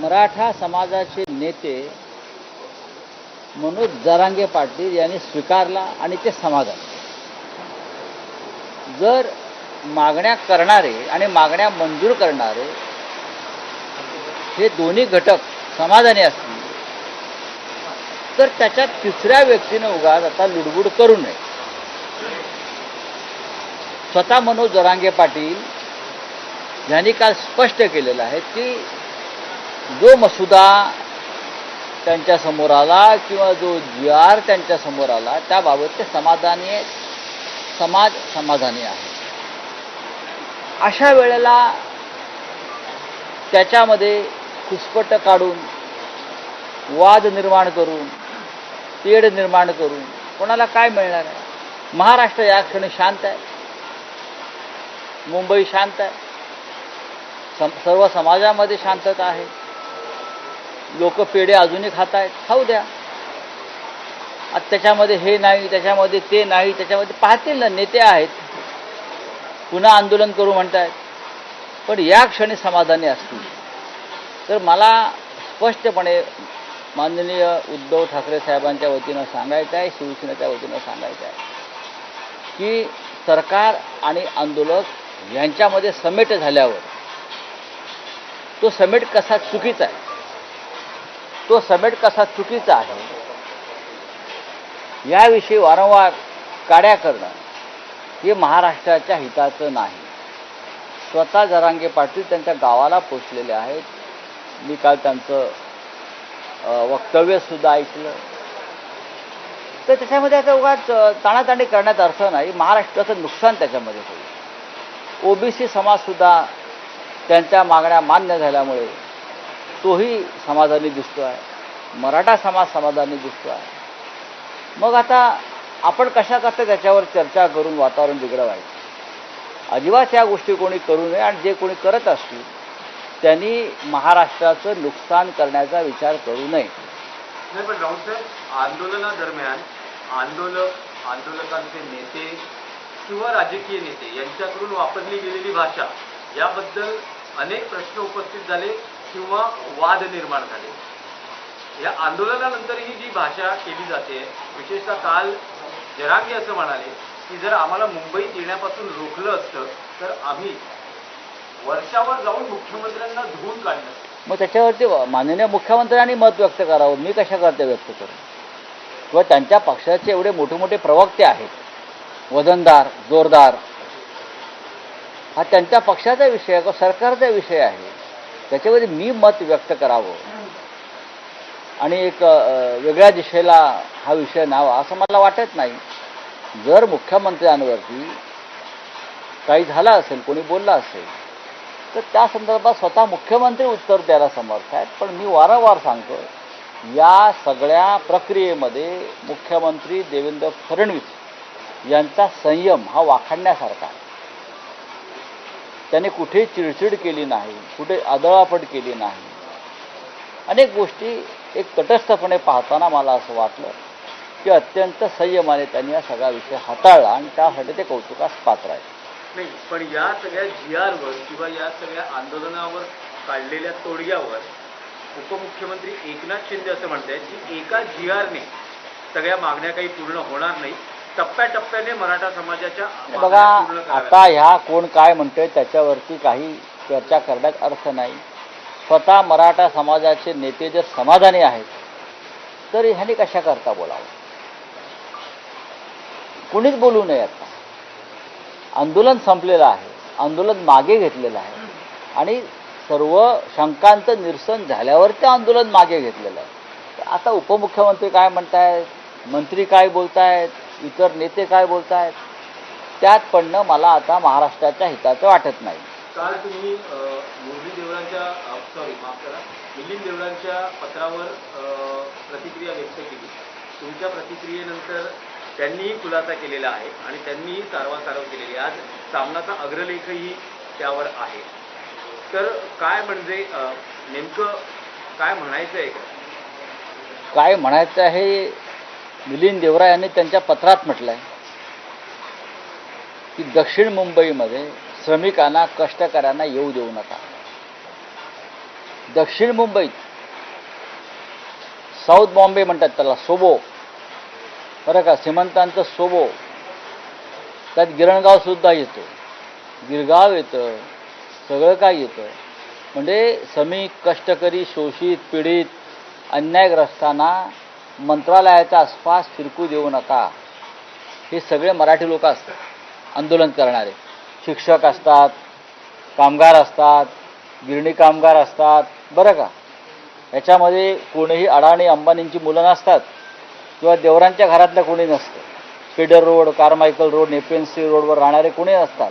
मराठा समाजाचे नेते मनोज जरांगे पाटील यांनी स्वीकारला आणि ते समाधान. जर मागण्या करणारे आणि मागण्या मंजूर करणारे हे दोन्ही घटक समाधानी असतील तर त्याच्यात तिसऱ्या व्यक्तीनं उगाच आता लुडबुड करू नये. स्वतः मनोज जरांगे पाटील यांनी काल स्पष्ट केलेलं आहे की जो मसुदा त्यांच्यासमोर आला किंवा जो जी आर त्यांच्यासमोर आला त्याबाबत ते समाधानी समाज समाधानी आहे. अशा वेळेला त्याच्यामध्ये खुसपट काढून वाद निर्माण करून तेढ निर्माण करून कोणाला काय मिळणार आहे? महाराष्ट्र या क्षणी शांत आहे. मुंबई शांत आहे. सम सर्व समाजामध्ये शांतता आहे. लोक पेढे अजूनही खात आहेत खाऊ द्या. आता त्याच्यामध्ये हे नाही त्याच्यामध्ये ते नाही त्याच्यामध्ये पाहतील ना नेते आहेत. पुन्हा आंदोलन करू म्हणतायत. पण या क्षणी समाधानी असतील. तर मला स्पष्टपणे माननीय उद्धव ठाकरे साहेबांच्या वतीनं सांगायचं आहे शिवसेनेच्या वतीनं सांगायचं आहे की सरकार आणि आंदोलक यांच्यामध्ये समेट झाल्यावर तो समेट कसा चुकीचा आहे? तो समेट कसा चुकीचा आहे? याविषयी वारंवार काड्या करणं हे महाराष्ट्राच्या हिताचं नाही. स्वतः जरांगे पाटील त्यांच्या गावाला पोचलेले आहेत. मी काल त्यांचं वक्तव्यसुद्धा ऐकलं. तर त्याच्यामध्ये आता उगाच ताणाताणी करण्यात अर्थ नाही. महाराष्ट्राचं नुकसान त्याच्यामध्ये होईल. ओबीसी समाजसुद्धा त्यांच्या मागण्या मान्य झाल्यामुळे तोही समाधानी दिसतो आहे मराठा समाज समाधानी दिसतो आहे मग आता आपण कशा करता त्याच्यावर चर्चा करून वातावरण बिघडवायचं? अजिबात या गोष्टी कोणी करू नये आणि जे कोणी करत असतील त्यांनी महाराष्ट्राचं नुकसान करण्याचा विचार करू नये. नाही पण राऊत आंदोलनादरम्यान आंदोलक आंदोलकांचे नेते किंवा राजकीय नेते यांच्याकडून वापरली गेलेली भाषा याबद्दल अनेक प्रश्न उपस्थित झाले. किंवा वाद निर्माण झाले. या आंदोलनानंतर ही जी भाषा केली जाते विशेषतः काल जरांगे असं म्हणाले की जर आम्हाला मुंबईत येण्यापासून रोखलं असतं तर आम्ही वर्षावर जाऊन मुख्यमंत्र्यांना धुवून काढलं. मग त्याच्यावरती माननीय मुख्यमंत्र्यांनी मत व्यक्त करावं. मी कशा करते व्यक्त करू किंवा त्यांच्या पक्षाचे एवढे मोठे मोठे प्रवक्ते आहेत वजनदार जोरदार. हा त्यांच्या पक्षाचा विषय किंवा सरकारचा विषय आहे? त्याच्यामध्ये मी मत व्यक्त करावं. आणि एक वेगळ्या दिशेला हा विषय न्यावा असं मला वाटत नाही. जर मुख्यमंत्र्यांवरती काही झालं असेल कोणी बोललं असेल तर त्या संदर्भात स्वतः मुख्यमंत्री उत्तर द्यायला समर्थ आहेत. पण मी वारंवार सांगतो या सगळ्या प्रक्रियेमध्ये मुख्यमंत्री देवेंद्र फडणवीस यांचा संयम हा वाखाणण्यासारखा आहे. त्याने कुठे चिडचिड केली नाही कुठे आदळापट केली नाही. अनेक गोष्टी एक तटस्थपणे पाहताना मला असं वाटलं की अत्यंत संयमाने त्यांनी हा सगळा विषय हाताळला आणि त्यासाठी ते कौतुकास पात्र आहे नाही पण या सगळ्या जी आरवर किंवा या सगळ्या आंदोलनावर काढलेल्या तोडग्यावर उपमुख्यमंत्री एकनाथ शिंदे असं म्हणतायत की एका जी आरने सगळ्या मागण्या काही पूर्ण होणार नाही. टप्प्याटप्प्याने मराठा समाजाच्या बघा. आता ह्या कोण काय म्हणतोय त्याच्यावरती काही चर्चा करण्यात अर्थ नाही. स्वतः मराठा समाजाचे नेते जर समाधानी आहेत तर ह्याने कशा करता बोलावं? कुणीच बोलू नये आता. आंदोलन संपलेलं आहे आंदोलन मागे घेतलेलं आहे. आणि सर्व शंकांचं निरसन झाल्यावर ते आंदोलन मागे घेतलेलं आहे. आता उपमुख्यमंत्री काय म्हणतायत? मंत्री काय बोलतायत? इतर नेते काय बोलतायत? त्यात पडणं मला आता महाराष्ट्राच्या हिताचं वाटत नाही. काल तुम्ही मुरली देवळांच्या सॉरी माफ करा. मिलिंद देवळांच्या पत्रावर प्रतिक्रिया व्यक्त केली. तुमच्या प्रतिक्रियेनंतर त्यांनीही खुलासा केलेला आहे आणि त्यांनीही सारवासारव केलेली. आज सामनाचा अग्रलेखही त्यावर आहे. तर काय म्हणजे नेमकं काय म्हणायचं आहे काय म्हणायचं आहे? मिलिंद देवरा यांनी त्यांच्या पत्रात म्हटलंय की दक्षिण मुंबईमध्ये श्रमिकांना कष्टकऱ्यांना येऊ देऊ नका. दक्षिण मुंबईत साऊथ बॉम्बे म्हणतात त्याला सोबो. बरं का श्रीमंतांचं सोबो. त्यात गिरणगाव सुद्धा येतं गिरगाव येतं सगळं काय येतं. म्हणजे श्रमिक कष्टकरी शोषित पीडित अन्यायग्रस्तांना मंत्रालयाच्या आसपास फिरकू देऊ नका. हे सगळे मराठी लोक असतात आंदोलन करणारे. शिक्षक असतात कामगार असतात गिरणी कामगार असतात बरं का? याच्यामध्ये कोणीही अडाणी अंबानींची मुलं नसतात किंवा देवरांच्या घरातलं कोणी नसतं. Peddar road Carmichael road Nepean Sea रोडवर राहणारे कोणी नसतात.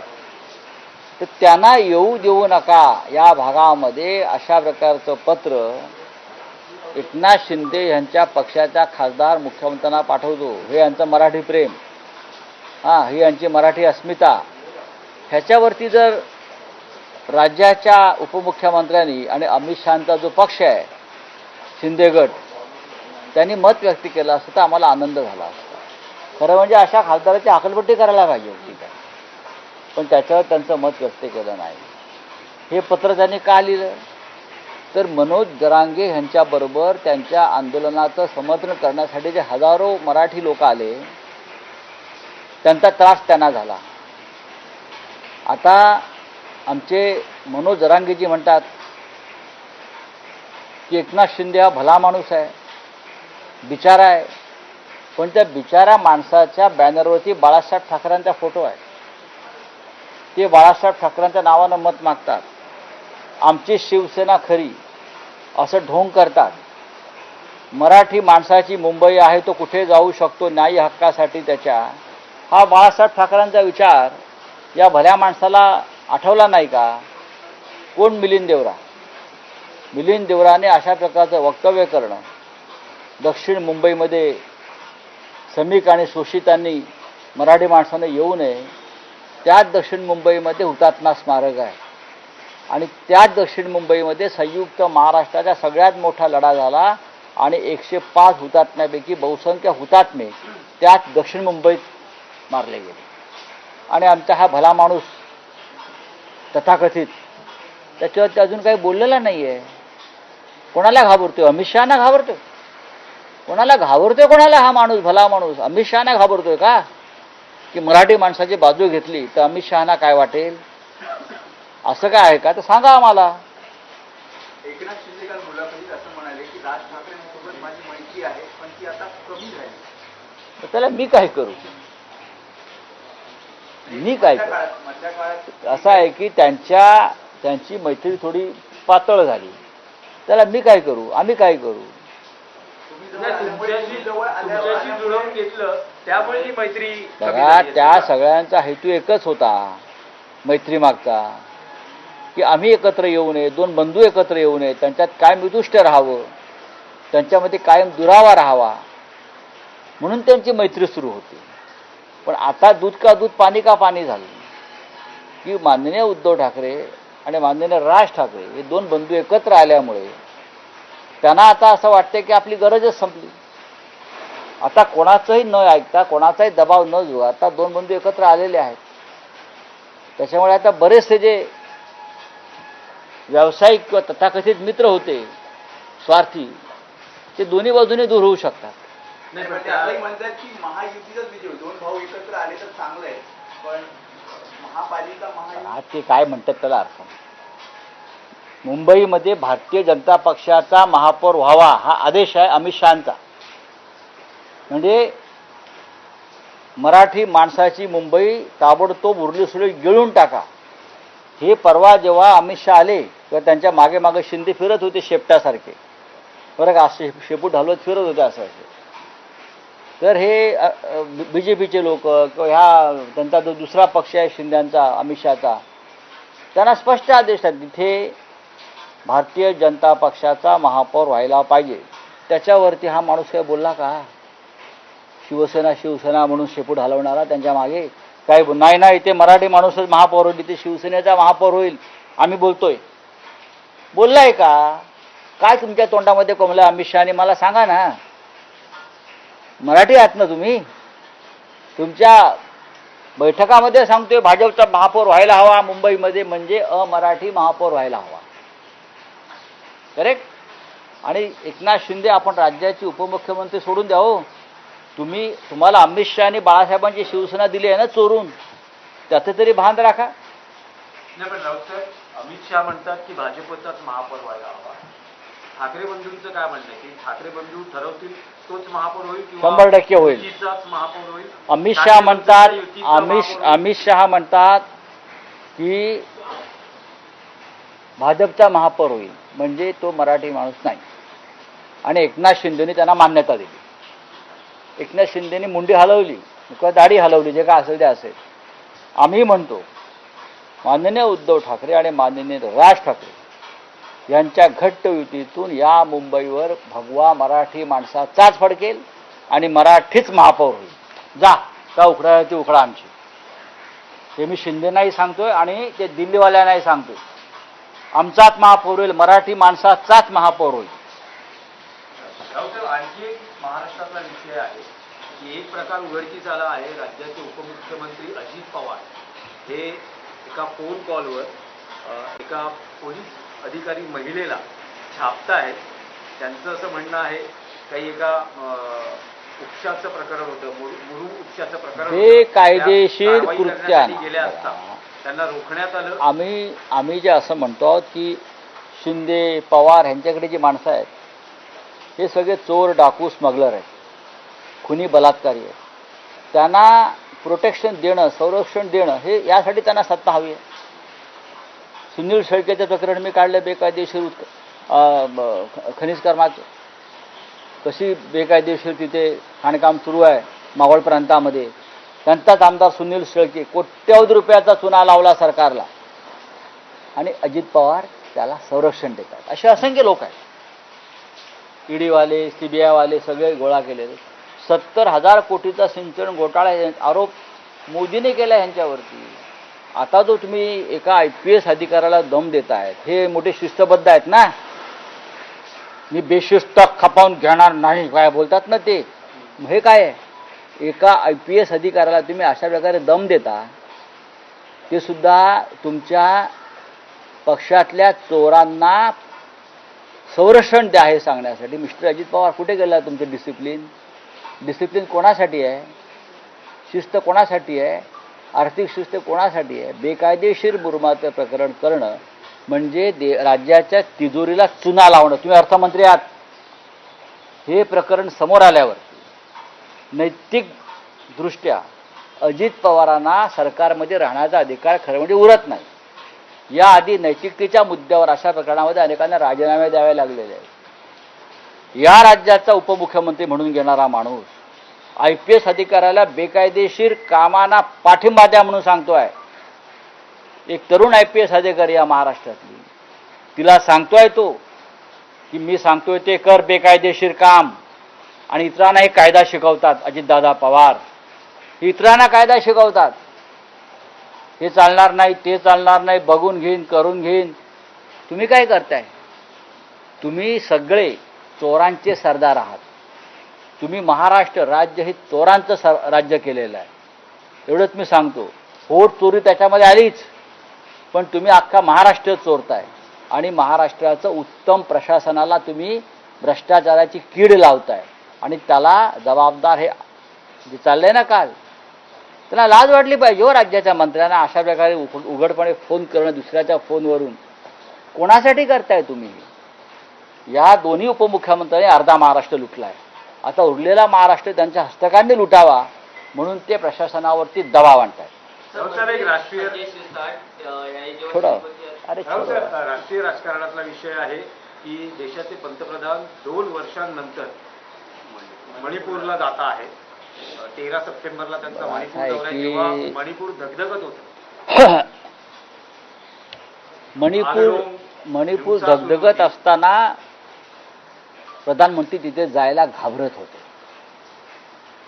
तर त्यांना येऊ देऊ नका या भागामध्ये अशा प्रकारचं पत्र एकनाथ शिंदे यांच्या पक्षाच्या खासदार मुख्यमंत्र्यांना पाठवतो. हे यांचं मराठी प्रेम. हां ही यांची मराठी अस्मिता. ह्याच्यावरती जर राज्याच्या उपमुख्यमंत्र्यांनी आणि अमित शहाचा जो पक्ष आहे शिंदे गट त्यांनी मत व्यक्त केलं असतं तर आम्हाला आनंद झाला असता. खरं म्हणजे अशा खासदाराची हाकलपट्टी करायला पाहिजे होती काय पण त्याच्यावर त्यांचं मत व्यक्त केलं नाही. हे पत्र त्यांनी का लिहिलं? तर मनोज जरांगे ह्यांच्याबरोबर त्यांच्या आंदोलनाचं समर्थन करण्यासाठी जे हजारो मराठी लोक आले त्यांचा त्रास त्यांना झाला. आता आमचे मनोज जरांगेजी म्हणतात की एकनाथ शिंदे हा भला माणूस आहे बिचारा आहे पण त्या बिचारा माणसाच्या बॅनरवरती बाळासाहेब ठाकरेंचा फोटो आहे. ते बाळासाहेब ठाकरेंच्या नावानं मत मागतात. आमची शिवसेना खरी असं ढोंग करतात. मराठी माणसाची मुंबई आहे तो कुठे जाऊ शकतो न्यायी हक्कासाठी त्याच्या. हा बाळासाहेब ठाकरेंचा विचार या भल्या माणसाला आठवला नाही का? कोण मिलिंद देवरा? मिलिंद देवराने अशा प्रकारचं वक्तव्य करणं दक्षिण मुंबईमध्ये श्रमिक आणि शोषितांनी मराठी माणसाने येऊ नये त्याच दक्षिण मुंबईमध्ये हुतात्मा स्मारक आहे. आणि त्याच दक्षिण मुंबईमध्ये संयुक्त महाराष्ट्राचा सगळ्यात मोठा लढा झाला आणि एकशे पाच हुतात्म्यापैकी बहुसंख्य हुतात्मे त्याच दक्षिण मुंबईत मारले गेले. आणि आमचा हा भला माणूस तथाकथित त्याच्यावरती अजून काही बोललेला नाही आहे कोणाला घाबरतोय? अमित शहाना घाबरतोय? कोणाला घाबरतोय कोणाला हा माणूस भला माणूस? अमित शहाना घाबरतोय का? की मराठी माणसाची बाजू घेतली तर अमित शहाना काय वाटेल? असं काय? आहे का तर सांगा आम्हाला. एकनाथ शिंदे काल मुलाखतीत असं म्हणाले की राज ठाकरेंसोबत माझी मैत्री आहे पण ती आता कमी झाली. तर त्याला मी काय करू? मी काय करू? असं आहे की त्यांच्या त्यांची मैत्री थोडी पातळ झाली. त्याला मी काय करू? आम्ही काय करू? त्यामुळे त्या? सगळ्यांचा हेतू एकच होता मैत्री मागचा. की आम्ही एकत्र येऊ नये दोन बंधू एकत्र येऊ नये त्यांच्यात कायम विदुष्ट राहावं त्यांच्यामध्ये कायम दुरावा राहावा. म्हणून त्यांची मैत्री सुरू होती. पण आता दूध का दूध पाणी का पाणी झालं? की माननीय उद्धव ठाकरे आणि माननीय राज ठाकरे हे दोन बंधू एकत्र आल्यामुळे त्यांना आता असं वाटतं की आपली गरजच संपली. आता कोणाचंही न ऐकता कोणाचाही दबाव न जुळता दोन बंधू एकत्र आलेले आहेत. त्याच्यामुळे आता बरेचसे जे व्यावसायिक किंवा तथाकथित मित्र होते स्वार्थी ते दोन्ही बाजूने दूर होऊ शकतात. ते काय म्हणतात त्याला अर्थ. मुंबईमध्ये भारतीय जनता पक्षाचा महापौर व्हावा हा आदेश आहे अमित शहाचा. म्हणजे मराठी माणसाची मुंबई ताबडतोब उरली सुरली गिळून टाका. हे परवा जेव्हा अमित शहा आले तेव्हा त्यांच्या मागे मागे शिंदे फिरत होते शेपटासारखे. बरं का असे शेपूट हलवत फिरत होते असं असे. तर हे बी जे पीचे लोक किंवा ह्या त्यांचा जो दुसरा पक्ष आहे शिंद्यांचा अमित शहाचा त्यांना स्पष्ट आदेश आहेत तिथे भारतीय जनता पक्षाचा महापौर व्हायला पाहिजे. त्याच्यावरती हा माणूस काय बोलला का? शिवसेना शिवसेना म्हणून शेपूट हलवणारा त्यांच्या मागे काय नाही नाही ते मराठी माणूसच महापौर होईल ते शिवसेनेचा महापौर होईल आम्ही बोलतोय. बोललाय का? काय तुमच्या तोंडामध्ये कोंबलं अमित शहाने? मला सांगा ना. मराठी आहात ना तुम्ही? तुमच्या बैठकामध्ये सांगतोय भाजपचा महापौर व्हायला हवा मुंबईमध्ये म्हणजे अमराठी महापौर व्हायला हवा. करेक्ट आणि एकनाथ शिंदे आपण राज्याचे उपमुख्यमंत्री सोडून द्या हो. तुम्ही तुम्हाला अमित शहा आणि बाळासाहेबांची शिवसेना दिली आहे ना चोरून त्याचं तरी भान राखा. नाही पण राऊत साहेब अमित शहा म्हणतात की भाजपचाच महापौर व्हायला हवा. ठाकरे बंधूंचं काय म्हणणं की ठाकरे बंधू ठरवतील तोच महापौर होईल शंभर टक्के होईल. महापौर होईल? अमित शहा म्हणतात अमित. अमित शहा म्हणतात की भाजपचा महापौर होईल म्हणजे तो मराठी माणूस नाही. आणि एकनाथ शिंदेने त्यांना मान्यता दिली. एकनाथ शिंदेने मुंडी हलवली किंवा दाढी हलवली जे काय असेल ते असेल. आम्ही म्हणतो माननीय उद्धव ठाकरे आणि माननीय राज ठाकरे यांच्या घट्ट युतीतून या मुंबईवर भगवा मराठी माणसाचाच फडकेल आणि मराठीच महापौर होईल. जा का उखडा ती उखडा आमची. ते मी शिंदेनाही सांगतोय आणि ते दिल्लीवाल्यांनाही सांगतोय. आमचाच महापौर होईल मराठी माणसाचाच महापौर होईल राऊत साहेब आणखी एक महाराष्ट्रातला विषय आहे की एक प्रकार उघडकीस आला आहे राज्याचे उपमुख्यमंत्री अजित पवार. हे एका फोन कॉलवर एका पोलीस अधिकारी महिलेला छापतायत त्यांचं असं म्हणणं आहे काही एका उपशाचं प्रकरण होतं मुरु उपशाचं प्रकरण त्या कारवाई कृत्यानं. असता. त्यांना रोखण्यात आलं. आम्ही आम्ही जे असं म्हणतो आहोत की शिंदे पवार ह्यांच्याकडे जी माणसं आहेत हे सगळे चोर डाकू स्मगलर आहेत. खुनी बलात्कारी आहेत. त्यांना प्रोटेक्शन देणं संरक्षण देणं हे यासाठी त्यांना सत्ता हवी आहे. सुनील शेळकेचं प्रकरण मी काढलं बेकायदेशीर खनिज कर्माचं. कशी बेकायदेशीर तिथे खाणकाम सुरू आहे मावळ प्रांतामध्ये. त्यांचाच आमदार सुनील शेळके कोट्यावधी रुपयाचा चुना लावला सरकारला. आणि अजित पवार त्याला संरक्षण देतात. असे असंख्य लोक आहेत. ईडीवाले सी बी आयवाले सगळे गोळा केलेले सत्तर हजार कोटीचा सिंचन घोटाळा आरोप मोदीने केला ह्यांच्यावरती आता जो तुम्ही एका आय पी एस अधिकाऱ्याला दम देत आहेत हे मोठे शिस्तबद्ध आहेत ना? मी बेशिस्त खपावून घेणार नाही काय बोलतात ना ते? हे काय? आहे एका आय पी एस अधिकाऱ्याला तुम्ही अशा प्रकारे दम देता ते सुद्धा तुमच्या पक्षातल्या चोरांना संरक्षण द्या हे सांगण्यासाठी. मिस्टर अजित पवार कुठे गेला तुमचं डिसिप्लिन डिसिप्लिन कोणासाठी आहे? शिस्त कोणासाठी आहे? आर्थिक शिस्त कोणासाठी आहे? बेकायदेशीर बुरमाचं प्रकरण करणं म्हणजे दे राज्याच्या तिजोरीला चुना लावणं. तुम्ही अर्थमंत्री आहात. हे प्रकरण समोर आल्यावर नैतिकदृष्ट्या अजित पवारांना सरकारमध्ये राहण्याचा अधिकार खरं म्हणजे उरत नाही. याआधी नैतिकतेच्या मुद्द्यावर अशा प्रकरणामध्ये अनेकांना राजीनामे द्यावे लागलेले आहेत. या राज्याचा उपमुख्यमंत्री म्हणून घेणारा माणूस आय पी एस अधिकाऱ्याला बेकायदेशीर कामांना पाठिंबा द्या म्हणून सांगतोय. एक तरुण आय पी एस अधिकारी या महाराष्ट्रातली. तिला सांगतोय तो की मी सांगतोय ते कर बेकायदेशीर काम. आणि इतरांना हे कायदा शिकवतात अजितदादा पवार. इतरांना कायदा शिकवतात. हे चालणार नाही ते चालणार नाही बघून घेईन करून घेईन. तुम्ही काय करताय? तुम्ही सगळे चोरांचे सरदार आहात. तुम्ही महाराष्ट्र राज्य हे चोरांचं सर राज्य केलेलं आहे. एवढंच मी सांगतो. होट चोरी त्याच्यामध्ये आलीच. पण तुम्ही अख्खा महाराष्ट्र चोरताय. आणि महाराष्ट्राचं उत्तम प्रशासनाला तुम्ही भ्रष्टाचाराची कीड लावताय. आणि त्याला जबाबदार हे जे चाललंय ना काल त्यांना लाज वाटली पाहिजे हो राज्याच्या मंत्र्यांना. अशा प्रकारे उघड उघडपणे फोन करणं दुसऱ्याच्या फोनवरून. कोणासाठी करताय तुम्ही या दोन्ही उपमुख्यमंत्र्यांनी अर्धा महाराष्ट्र लुटला आहे आता उरलेला महाराष्ट्र त्यांच्या हस्तकांनी लुटावा म्हणून ते प्रशासनावरती दबाव आणतायत. थोडं अरे राष्ट्रीय राजकारणातला विषय आहे की देशाचे पंतप्रधान दोन वर्षांनंतर मणिपूरला जाता आहे. तेरा सप्टेंबरला त्यांचा मणिपूर दौरा आहे तेव्हा मणिपूर धगधगत होतं. मणिपूर मणिपूर धगधगत असताना प्रधानमंत्री तिथे जायला घाबरत होते.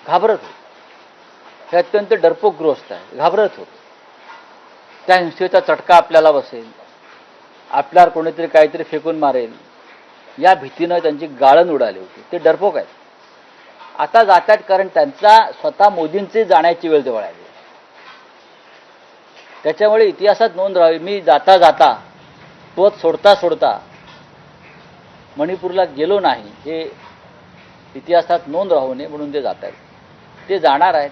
घाबरत होते. हे अत्यंत डरपोकग्रस्त आहे. घाबरत होते. त्या हिंसेचा चटका आपल्याला बसेल. आपल्यावर कोणीतरी काहीतरी फेकून मारेल. या भीतीनं त्यांची गाळण उडाली होती. ते डरपोक आहेत. आता जातात कारण त्यांचा स्वतः मोदींची जाण्याची वेळ जवळ आली आहे. त्याच्यामुळे इतिहासात नोंद राहावी. मी जाता जाता पद सोडता सोडता मणिपूरला गेलो नाही हे इतिहासात नोंद राहू नये म्हणून ते जात आहेत. ते जाणार आहेत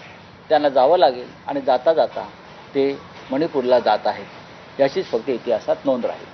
त्यांना जावं लागेल आणि जाता जाता ते मणिपूरला जात आहेत. याचीच फक्त इतिहासात नोंद राहील.